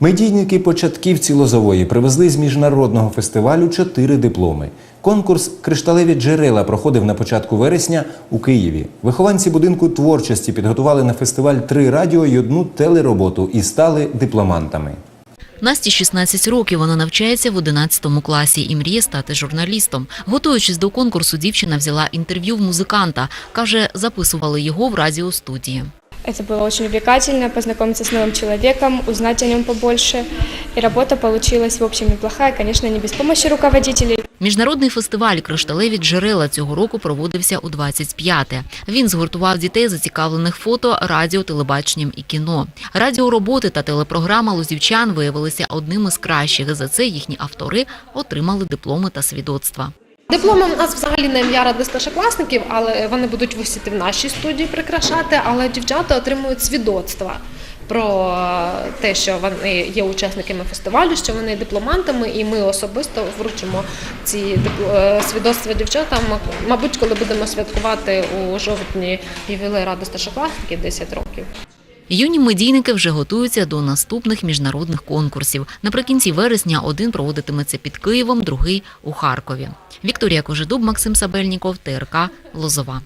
Медійники початківці Лозової привезли з міжнародного фестивалю чотири дипломи. Конкурс Кришталеві джерела проходив на початку вересня у Києві. Вихованці будинку творчості підготували на фестиваль три радіо й одну телероботу і стали дипломантами. Насті 16 років. Вона навчається в 11 класі і мріє стати журналістом. Готуючись до конкурсу, дівчина взяла інтерв'ю в музиканта. Каже, записували його в радіостудії. Это было очень увлекательно, познакомиться с новым человеком, узнать о нем побольше. И работа получилась, в общем, неплохая, конечно, не без помощи руководителей. Міжнародний фестиваль Кришталеві джерела цього року проводився у 25-те. Він згуртував дітей, зацікавлених фото, радіо, телебаченням і кіно. Радіороботи та телепрограма лузівчан виявилися одними з кращих. За це їхні автори отримали дипломи та свідоцтва. Дипломи у нас взагалі на ім'я ради старшокласників, але вони будуть висіти в нашій студії прикрашати. Але дівчата отримують свідоцтва про те, що вони є учасниками фестивалю, що вони є дипломантами, і ми особисто вручимо ці е, свідоцтва дівчатам. Мабуть, коли будемо святкувати у жовтні ювілей ради старшокласників 10 років. Юні медійники вже готуються до наступних міжнародних конкурсів. Наприкінці вересня один проводитиметься під Києвом, другий у Харкові. Вікторія Кожедуб, Максим Сабельніков, ТРК Лозова.